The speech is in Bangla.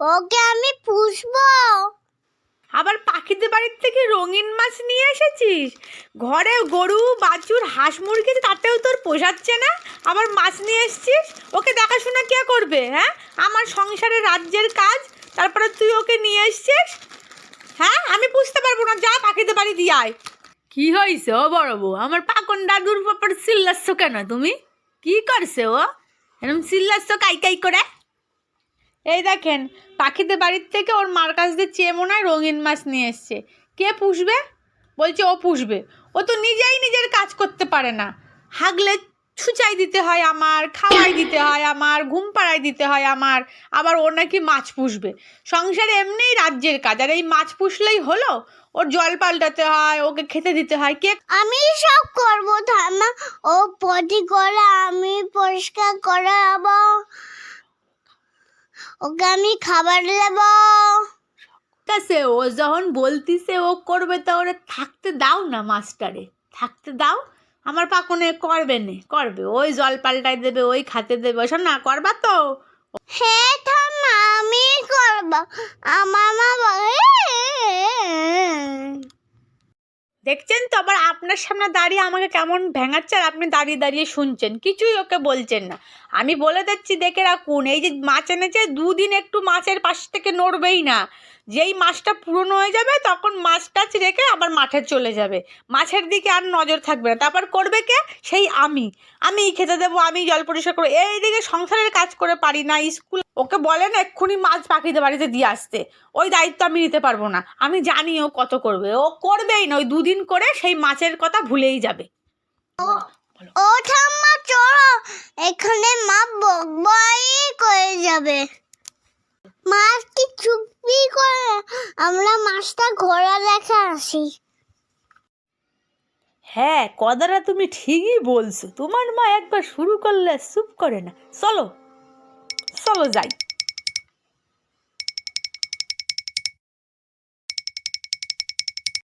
ওকে আমি পুষবো। আবার পাখিদের বাড়ির থেকে রঙিন মাছ নিয়ে এসেছিস? ঘরে গরু বাছুর হাঁস মুরগি তাতেও তোর পোষাচ্ছে না? আবার মাছ নিয়ে এসেছিস? ওকে দেখাশোনা কে করবে হ্যাঁ? আমার সংসারে রাজ্যের কাজ তারপরে তুই ওকে নিয়ে এসছিস? হ্যাঁ? আমি বুঝতে পারব না যা পাখিদের বাড়ি দিয়ে আয়। কি হয়েছে ও বড় বউ? আমার পাকন দাদুর ব্যাপার চিল্লাচ্ছ কেন তুমি? কি করছে ও? এরকম চিল্লাচ্ছ কাই কাই করে? এই দেখেন, পাখিদের বাড়ির থেকে ওর মার কাছ দিয়ে চেয়ে মনে হয় রঙিন মাছ নিয়ে এসছে। কে পুষবে? বলছে, ও পুষবে। ও তো নিজেই নিজের কাজ করতে পারে না। হাগলে ছুচাই দিতে হয় আমার, খাওয়াই দিতে হয় আমার, ঘুম পাড়াই দিতে হয় আমার, আবার ও নাকি মাছ পুষবে। সংসারে এমনিই রাজ্যের কাজ, আর এই মাছ পুষলেই হলো? ওর জল পাল্টাতে হয়, ওকে খেতে দিতে হয়। কে আমি সব করব ঠাম্মা ও পটি করে, আমি পরিষ্কার করে যাব ওকে আমি খাবার দেবো। সে ও যখন বলতিছে ও করবে তা ওরে থাকতে দাও না মাস্টারে থাকতে দাও। আমার পাকনে করবে নে করবে ওই জল পাল্টাই দেবে ওই খাতে দেবে ওসব না করবা তো। হ্যাঁ ঠাম্মা আমি করব। আমার মা বলে দেখছেন তো? আবার আপনার সামনে দাঁড়িয়ে আমাকে কেমন ভেঙাচ্ছে আর আপনি দাঁড়িয়ে দাঁড়িয়ে শুনছেন। কিছুই ওকে বলছেন না। আমি বলে দিচ্ছি, দেখে রাখুন, এই যে মাছ এনেছে, দুদিন একটু মাছের পাশ থেকে নড়বেই না। যেই মাছটা পুরনো হয়ে যাবে তখন মাছ টাছ রেখে আবার মাঠে চলে যাবে মাছের দিকে আর নজর থাকবে না তারপর করবে কে সেই আমি আমি খেতে দেবো আমি জল পরিষ্কার করব এইদিকে সংসারের কাজ করে পারি না স্কুল ওকে বলেন এক্ষুনি মাছ পাখিতে বাড়িতে দিয়ে আসতে ওই দায়িত্ব আমি নিতে পারব না আমি জানি ও কত করবে ও করবেই না ওই দুদিন করে সেই মাছের কথা ভুলেই যাবে ও ঠাম্মা চলো এখানে মা বকবাই করে যাবে মাছ কি চুপি করে? আমরা মাছটা ঘোরা দেখে আসি। হ্যাঁ কদারা তুমি ঠিকই বলছো। তোমার মা একবার শুরু করলে চুপ করে না। চলো চলো যাই।